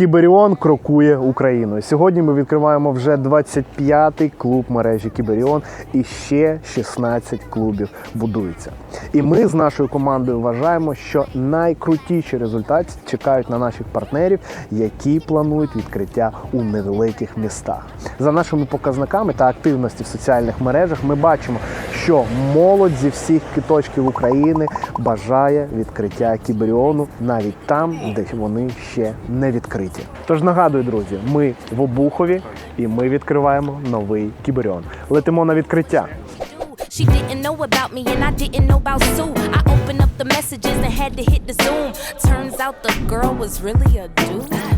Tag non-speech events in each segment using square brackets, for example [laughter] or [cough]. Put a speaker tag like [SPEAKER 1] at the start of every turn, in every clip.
[SPEAKER 1] Кіберіон крокує Україною. Сьогодні ми відкриваємо вже 25-й клуб мережі Кіберіон і ще 16 клубів будуються. І ми з нашою командою вважаємо, що найкрутіші результати чекають на наших партнерів, які планують відкриття у невеликих містах. За нашими показниками та активності в соціальних мережах ми бачимо, що молодь зі всіх куточків України бажає відкриття Кіберіону навіть там, де вони ще не відкриті. Тож нагадую, друзі, ми в Обухові і ми відкриваємо новий Кіберіон. Летимо на відкриття.
[SPEAKER 2] She didn't know about me and I didn't know about Sue. I opened up the messages and had to hit the zoom. Turns out the girl was really a dude.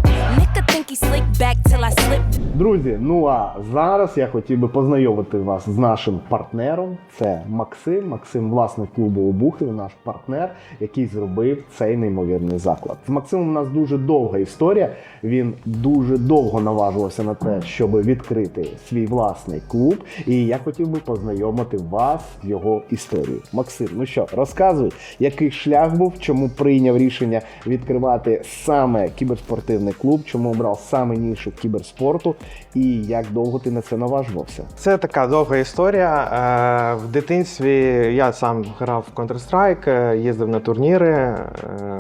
[SPEAKER 1] Друзі, ну а зараз я хотів би познайомити вас з нашим партнером. Це Максим. Максим, власник клубу Обухів, наш партнер, який зробив цей неймовірний заклад. З Максимом у нас дуже довга історія. Він дуже довго наважувався на те, щоб відкрити свій власний клуб. І я хотів би познайомити вас з його історією. Максим, ну що, розказуй, який шлях був, чому прийняв рішення відкривати саме кіберспортивний клуб, чому обрав саме нішу кіберспорту, і як довго ти на це наважувався?
[SPEAKER 3] Це така довга історія. Е, В дитинстві я сам грав в Counter-Strike, е, їздив на турніри. е,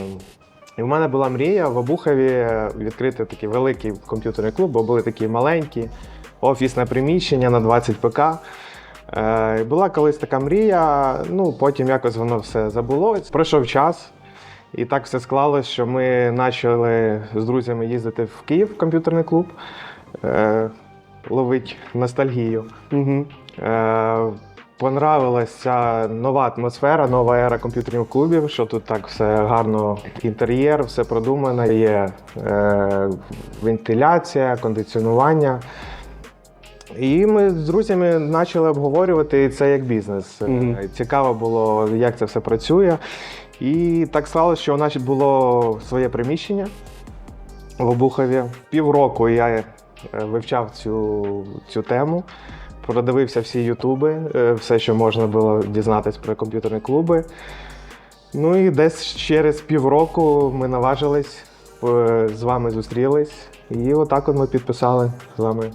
[SPEAKER 3] І в мене була мрія в Обухові відкрити такий великий комп'ютерний клуб, бо були такі маленькі, офісне приміщення на 20 ПК. Була колись така мрія, ну потім якось воно все забулось. Пройшов час, і так все склалось, що ми почали з друзями їздити в Київ в комп'ютерний клуб, е, ловить ностальгію.
[SPEAKER 1] Угу.
[SPEAKER 3] Е, Понравилася нова атмосфера, нова ера комп'ютерних клубів, що тут так все гарно, інтер'єр, все продумано, є е, вентиляція, кондиціонування. І ми з друзями почали обговорювати це як бізнес.
[SPEAKER 1] Мгм.
[SPEAKER 3] Цікаво було, як це все працює. І так сталося, що у нас було своє приміщення в Обухові. Півроку я е, вивчав цю, цю тему, продивився всі ютуби, е, все, що можна було дізнатись про комп'ютерні клуби. Ну і десь через півроку ми наважились, е, з вами зустрілись, і отак от ми підписали з вами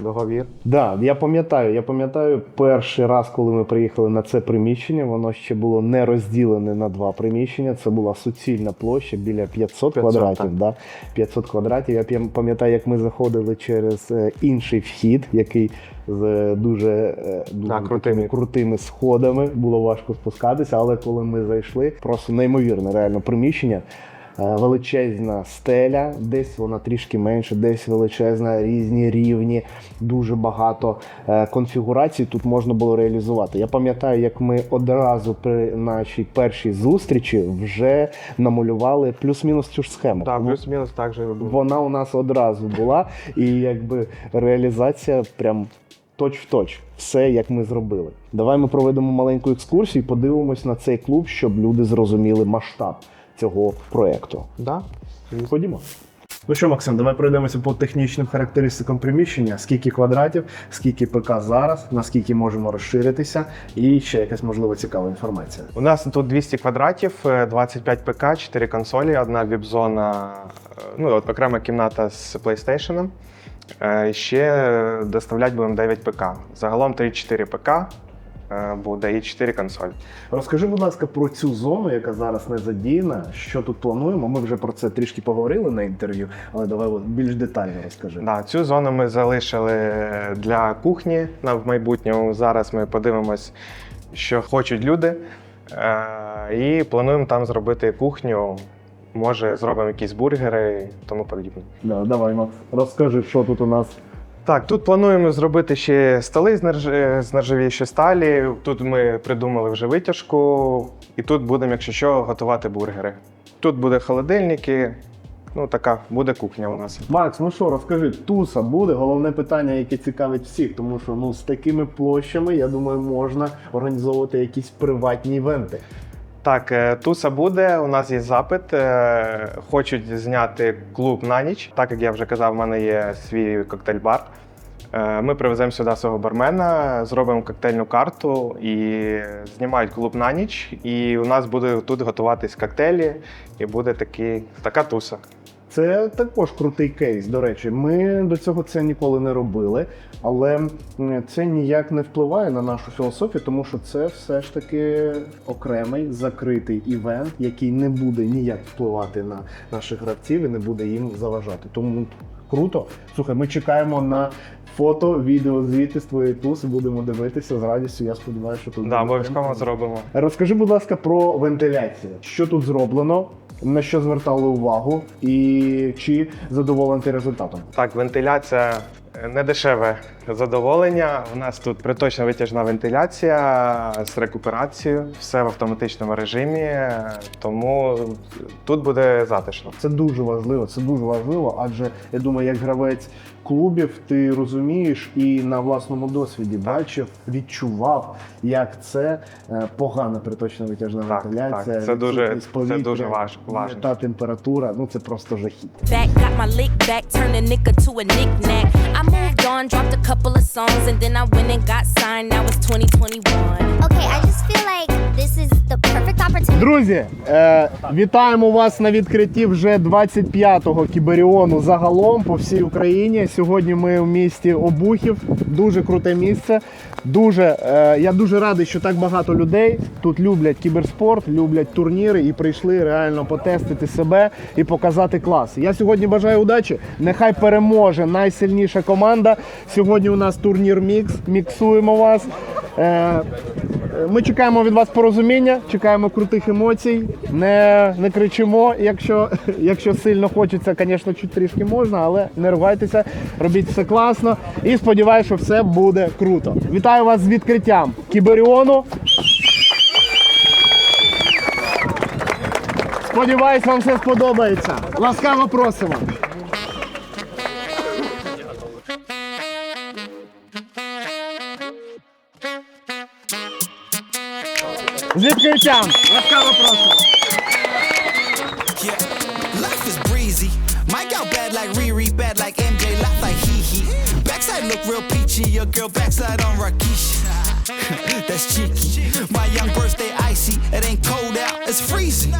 [SPEAKER 3] договір.
[SPEAKER 1] Да, я пам'ятаю, я пам'ятаю перший раз, коли ми приїхали на це приміщення, воно ще було не розділене на два приміщення. Це була суцільна площа біля 500,
[SPEAKER 3] 500,
[SPEAKER 1] квадратів.
[SPEAKER 3] так.
[SPEAKER 1] Да? 500 квадратів. Я пам- пам'ятаю, як ми заходили через е, інший вхід, який з е, дуже, е, дуже
[SPEAKER 3] Да, крутими.
[SPEAKER 1] крутими сходами. Було важко спускатися, але коли ми зайшли, просто неймовірне реально приміщення. Е, Величезна стеля, десь вона трішки менше, десь величезна, різні рівні, дуже багато е, конфігурацій тут можна було реалізувати. Я пам'ятаю, як ми одразу при нашій першій зустрічі вже намалювали плюс-мінус цю ж схему.
[SPEAKER 3] Так, плюс-мінус так же
[SPEAKER 1] вона у нас одразу була, і якби реалізація прям точ в точ. Все, як ми зробили. Давай ми проведемо маленьку екскурсію, і подивимось на цей клуб, щоб люди зрозуміли масштаб цього проекту.
[SPEAKER 3] Да?
[SPEAKER 1] Ходімо. Ну що, Максим, давай пройдемося по технічним характеристикам приміщення. Скільки квадратів, скільки ПК зараз, наскільки можемо розширитися, і ще якась можливо цікава інформація.
[SPEAKER 3] У нас тут 200 квадратів, е, 25 ПК, 4 консолі, одна віп-зона, е, ну, от окрема кімната з PlayStation. Е, Ще доставляти будемо 9 ПК. Загалом 3-4 ПК е, буде і 4 консолі.
[SPEAKER 1] Розкажи, будь ласка, про цю зону, яка зараз не задіяна. Що тут плануємо? Ми вже про це трішки поговорили на інтерв'ю, але давай більш детально розкажи.
[SPEAKER 3] Да, цю зону ми залишили для кухні на в майбутньому. Зараз ми подивимось, що хочуть люди. Е, І плануємо там зробити кухню. Може, зробимо якісь бургери і тому подібне.
[SPEAKER 1] Да, давай, Макс, розкажи, що тут у нас.
[SPEAKER 3] Так, тут плануємо зробити ще столи з, нержавіючої сталі. Тут ми придумали вже витяжку, і тут будемо, якщо що, готувати бургери. Тут буде холодильники. Ну, така буде кухня у нас.
[SPEAKER 1] Макс, ну що, розкажи, туса буде? Головне питання, яке цікавить всіх, тому що ну з такими площами, я думаю, можна організовувати якісь приватні івенти.
[SPEAKER 3] Так, е, туса буде. У нас є запит. е, Хочуть зняти клуб на ніч. Так як я вже казав, в мене є свій коктейль-бар. Е, Ми привеземо сюди свого бармена, зробимо коктейльну карту і знімають клуб на ніч. І у нас буде тут готуватись коктейлі, і буде такий, така туса.
[SPEAKER 1] Це також крутий кейс. До речі, ми до цього це ніколи не робили, але це ніяк не впливає на нашу філософію, тому що це все ж таки окремий закритий івент, який не буде ніяк впливати на наших гравців і не буде їм заважати. Тому круто. Слухай, ми чекаємо на фото, відео звіти з твоєї туси. Будемо дивитися з радістю. Я сподіваюся, що тут
[SPEAKER 3] Да, обов'язково зробимо.
[SPEAKER 1] Розкажи, будь ласка, про вентиляцію. Що тут зроблено, на що звертали увагу, і чи задоволений результатом?
[SPEAKER 3] Так, вентиляція не дешеве задоволення. У нас тут приточна витяжна вентиляція з рекуперацією, все в автоматичному режимі, тому тут буде затишно.
[SPEAKER 1] Це дуже важливо. Це дуже важливо, адже я думаю, як гравець клубів, ти розумієш і на власному досвіді бачив, відчував, як це е, погана приточна витяжна
[SPEAKER 3] Так,
[SPEAKER 1] вентиляція.
[SPEAKER 3] так. Це дуже-
[SPEAKER 1] відсутність
[SPEAKER 3] це дуже важ-
[SPEAKER 1] не. Та температура, ну це просто жахіття.
[SPEAKER 2] couple of songs and then I went and got signed. Now it's 2021.
[SPEAKER 4] Okay, I just feel like
[SPEAKER 1] Друзі, е, вітаємо вас на відкритті вже 25-го кіберіону загалом по всій Україні. Сьогодні ми в місті Обухів. Дуже круте місце. Дуже, е, я дуже радий, що так багато людей тут люблять кіберспорт, люблять турніри і прийшли реально потестити себе і показати клас. Я сьогодні бажаю удачі. Нехай переможе найсильніша команда. Сьогодні у нас турнір Мікс. Міксуємо вас. Е, ми чекаємо від вас порозуміння, чекаємо крутих емоцій. Не, не кричимо. Якщо, якщо сильно хочеться, звісно, чуть трішки можна, але не ругайтеся, робіть все класно. І сподіваюся, що все буде круто. Вітаю вас з відкриттям Кіберіону. Сподіваюсь, вам все сподобається. Ласкаво просимо. З відкриттям! Ласкаво просимо.
[SPEAKER 5] Yeah, life is breezy. Mike out bad like Riri, bad like MJ, laugh like hee hee. Backside look real peachy, your girl backslide on Rakishi. [laughs] That's cheeky. My young birthday icy, it ain't cold out, it's freezing.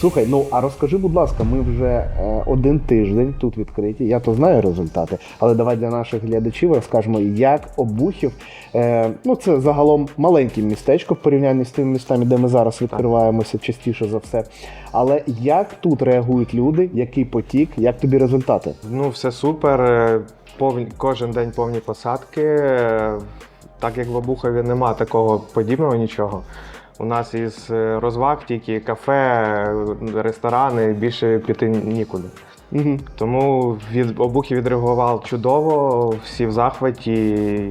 [SPEAKER 1] Слухай, ну а розкажи, будь ласка, ми вже е, один тиждень тут відкриті. Я то знаю результати, але давай для наших глядачів розкажемо, як обухів. Е, ну це загалом маленьке містечко в порівнянні з тими містами, де ми зараз відкриваємося частіше за все. Але як тут реагують люди, який потік, як тобі результати?
[SPEAKER 3] Ну, все супер. е, Повні, кожен день повні посадки. Е, Так як в Обухові нема такого подібного нічого. У нас із е, розваг тільки кафе, ресторани, більше піти нікуди.
[SPEAKER 1] Угу.
[SPEAKER 3] Тому від Обухів відреагував чудово, всі в захваті.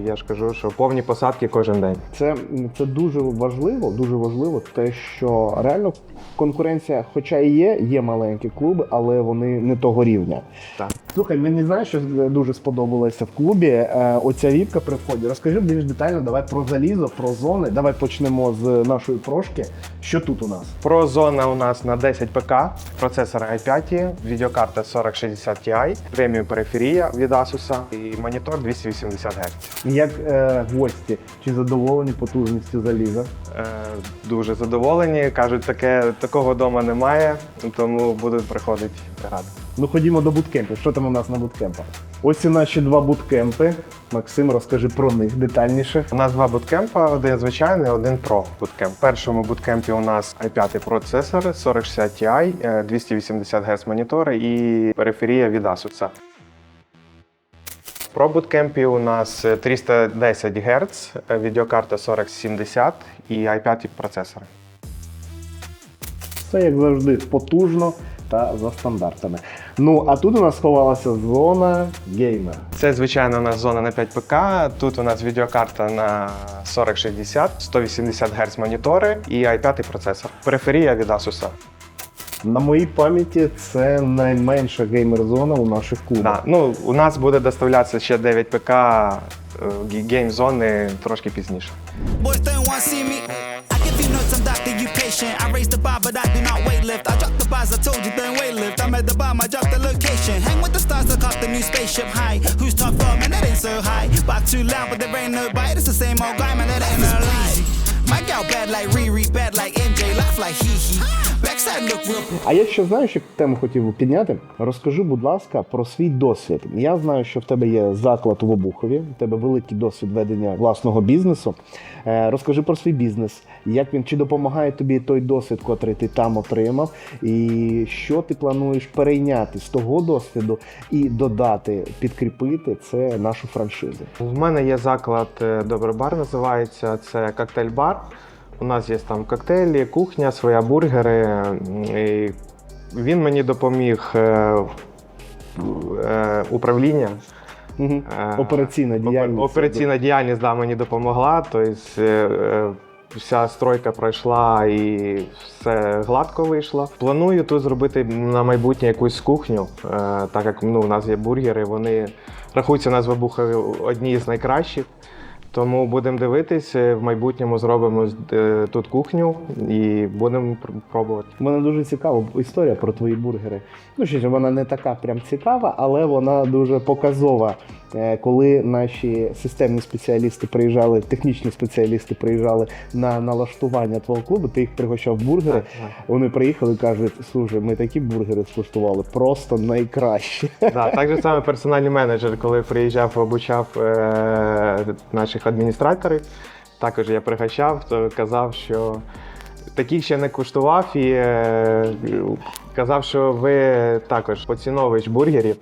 [SPEAKER 3] Я ж кажу, що повні посадки кожен день.
[SPEAKER 1] Це, це дуже важливо, дуже важливо, те, що реально конкуренція, хоча і є, є маленькі клуби, але вони не того рівня.
[SPEAKER 3] Так.
[SPEAKER 1] Слухай, мені знаєш, що дуже сподобалося в клубі. Е, оця віпка при вході. Розкажи більш детально, давай про залізо, про зони. Давай почнемо з нашої прошки. Що тут у нас?
[SPEAKER 3] Про зона у нас на 10 ПК, процесор i5, відеокарта 4060 Ti, преміум периферія від Asus і монітор 280 Гц.
[SPEAKER 1] Як е, гості, чи задоволені потужністю заліза?
[SPEAKER 3] Е, дуже задоволені. Кажуть, таке такого вдома немає, тому будуть приходити грати.
[SPEAKER 1] Ну ходімо до буткемпів. Що там у нас на буткемпах? Ось і наші два буткемпи. Максим, розкажи про них детальніше.
[SPEAKER 3] У нас два буткемпа: один звичайний, один Pro буткемп. В першому буткемпі у нас i5 процесор 4060 Ti, е, 280 Гц монітори і периферія від Asus. Pro буткемпі у нас е, 310 Гц, е, відеокарта 4070 і i5 процесори.
[SPEAKER 1] Все як завжди потужно та за стандартами. Ну а тут у нас сховалася зона геймер.
[SPEAKER 3] Це звичайно у нас зона на 5 ПК. Тут у нас відеокарта на 4060, 180 Гц монітори і i5 процесор. Периферія від Asus.
[SPEAKER 1] На моїй пам'яті це найменша геймер-зона у наших клубах.
[SPEAKER 3] Да. Ну, у нас буде доставлятися ще 9 ПК е, гейм-зони трошки пізніше.
[SPEAKER 5] I give you notes, I'm doctor, you patient. I raise the bar, but I do not weight lift. I drop the bars, I told you, don't weight lift. I'm at the bar, I drop the location. Hang with the stars, look up the new spaceship high. Who's top floor, man, that ain't so high. Back too loud, but there ain't no bite. It's the same old guy, man, that ain't no lie. My gal bad like Riri, bad like MJ, laugh like. Backside look real
[SPEAKER 1] А я ще знаєш, як тему хотів підняти. Розкажи, будь ласка, про свій досвід. Я знаю, що в тебе є заклад в Обухові, в тебе великий досвід ведення власного бізнесу. Е, Розкажи про свій бізнес, як він чи допомагає тобі той досвід, котрий ти там отримав, і що ти плануєш перейняти з того досвіду і додати, підкріпити це нашу франшизу.
[SPEAKER 3] В мене є заклад е, Добрий бар називається. Це коктейль-бар. У нас є там коктейлі, кухня, своя бургери. І він мені допоміг е, е, управління.
[SPEAKER 1] Угу. Операційна діяльність.
[SPEAKER 3] Операційна діяльність да, мені допомогла. Тобто е, е, вся стройка пройшла і все гладко вийшло. Планую тут зробити на майбутнє якусь кухню, так як ну, у нас є бургери, вони рахуються у нас одні з найкращих. Тому будемо дивитись, е, в майбутньому зробимо е, тут кухню і будемо пробувати.
[SPEAKER 1] Мене дуже цікава історія про твої бургери. Ну що вона не така прям цікава, але вона дуже показова. Е, Коли наші системні спеціалісти приїжджали, технічні спеціалісти приїжджали на налаштування твого клубу, ти їх пригощав бургери. Вони приїхали і кажуть: слушай, ми такі бургери скуштували, просто найкращі.
[SPEAKER 3] Да, так же [laughs] саме персональний менеджер, коли приїжджав, обучав е, наших адміністраторів, також я пригощав, то казав, що таких ще не куштував і е, казав, що ви також поціновувач бургерів.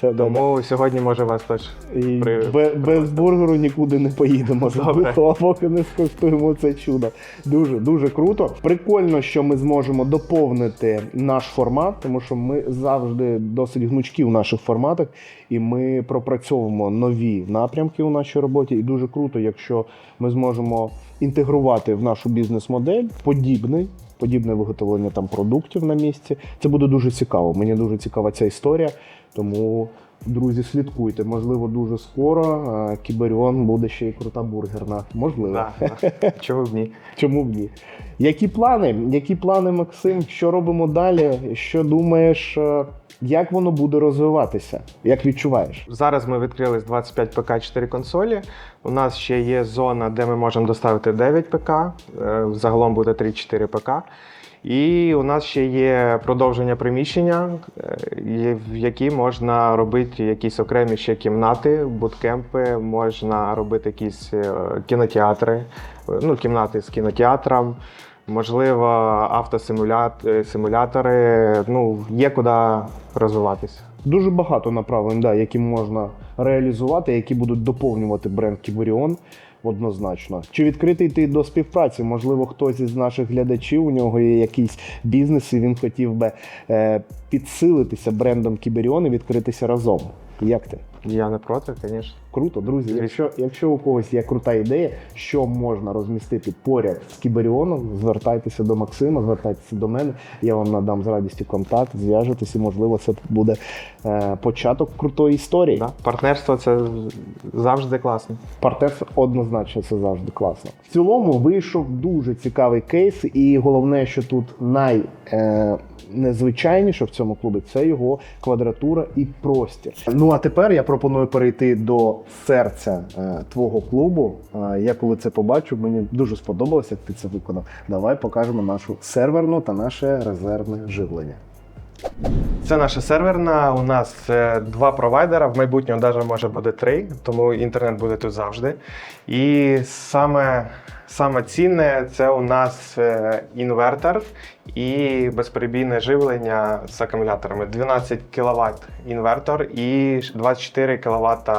[SPEAKER 3] Тому сьогодні може вас теж
[SPEAKER 1] І
[SPEAKER 3] при-
[SPEAKER 1] бе- без бургеру нікуди не поїдемо.
[SPEAKER 3] Добре.
[SPEAKER 1] Забухова, поки не скуштуємо це чудо. Дуже дуже круто. Прикольно, що ми зможемо доповнити наш формат, тому що ми завжди досить гнучкі в наших форматах, і ми пропрацьовуємо нові напрямки у нашій роботі. І дуже круто, якщо ми зможемо інтегрувати в нашу бізнес-модель подібний. Подібне виготовлення там продуктів на місці. Це буде дуже цікаво. Мені дуже цікава ця історія. Тому, друзі, слідкуйте. Можливо, дуже скоро е, Кіберіон буде ще й крута бургерна. Можливо.
[SPEAKER 3] да, [laughs] чого б ні.
[SPEAKER 1] Чому б ні? Які плани? Які плани, Максим? Що робимо далі? Що думаєш, е, як воно буде розвиватися? Як відчуваєш?
[SPEAKER 3] Зараз ми відкрили 25 ПК 4 консолі. У нас ще є зона, де ми можемо доставити 9 ПК. е, Загалом буде 3-4 ПК. І у нас ще є продовження приміщення, е, в які можна робити якісь окремі ще кімнати, буткемпи, можна робити якісь е, кінотеатри, е, ну, кімнати з кінотеатром. Можливо, автосимулятори. Ну, є куди розвиватися.
[SPEAKER 1] Дуже багато направлень, да, які можна реалізувати, які будуть доповнювати бренд Кіберіон. Однозначно. Чи відкритий ти до співпраці? Можливо, хтось із наших глядачів, у нього є якийсь бізнес, і він хотів би е, підсилитися брендом Кіберіон і відкритися разом. Як ти?
[SPEAKER 3] Я не проти, звісно.
[SPEAKER 1] Круто, друзі. Якщо, якщо у когось є крута ідея, що можна розмістити поряд з Кіберіоном, звертайтеся до Максима, звертайтеся до мене. Я вам надам з радістю контакт, зв'яжетесь, і можливо це буде е, початок крутої історії.
[SPEAKER 3] Да. Партнерство це завжди класно.
[SPEAKER 1] Партнерство однозначно це завжди класно. В цілому вийшов дуже цікавий кейс, і головне, що тут най. Е, Незвичайніше в цьому клубі це його квадратура і простір. Ну а тепер я пропоную перейти до серця е, твого клубу. Е, я коли це побачив, мені дуже сподобалося, як ти це виконав. Давай покажемо нашу серверну та наше резервне живлення.
[SPEAKER 3] Це наша серверна. У нас е, два провайдера. В майбутньому навіть може буде три, тому інтернет буде тут завжди. І саме, саме цінне це у нас е, інвертор і безперебійне живлення з акумуляторами. 12 кВт інвертор і 24 кВт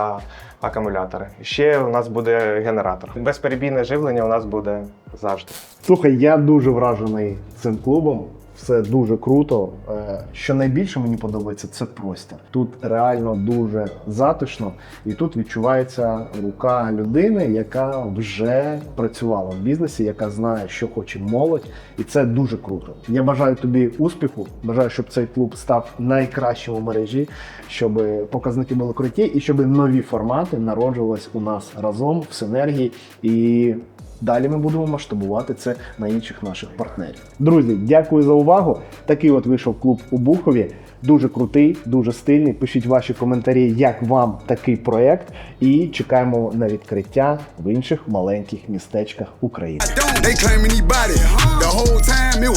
[SPEAKER 3] акумулятори. Ще у нас буде генератор. Безперебійне живлення у нас буде завжди.
[SPEAKER 1] Слухай, я дуже вражений цим клубом. Все дуже круто. Е, Що найбільше мені подобається, це простір. Тут реально дуже затишно, і тут відчувається рука людини, яка вже працювала в бізнесі, яка знає, що хоче молодь, і це дуже круто. Я бажаю тобі успіху. Бажаю, щоб цей клуб став найкращим у мережі, щоб показники були круті, і щоб нові формати народжувались у нас разом в синергії. І Далі ми будемо масштабувати це на інших наших партнерів. Друзі, дякую за увагу. Такий от вийшов клуб у Бухові. Дуже крутий, дуже стильний. Пишіть ваші коментарі, як вам такий проект, і чекаємо на відкриття в інших маленьких містечках України.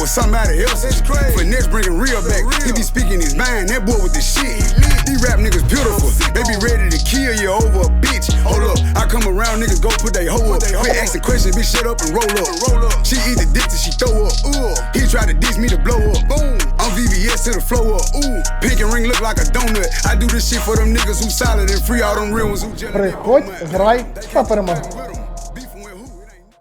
[SPEAKER 6] time it was somebody else. It's crazy. Finesse bringing real back. He be speaking his mind. That boy with the shit. These rap niggas beautiful. They be ready to kill you over a bitch. Hold up. I come around, niggas go put they hoe up. Quit asking questions, bitch, shut up and roll up. Roll up. She eat the dick till she throw up. Ooh. He tried to diss me to blow up. Boom. I'm VVS to the flow up. Ooh. Pink and ring look like a donut. I do this shit for them niggas who solid and free all them real ones who just.
[SPEAKER 1] Приходь, грай та перемагай.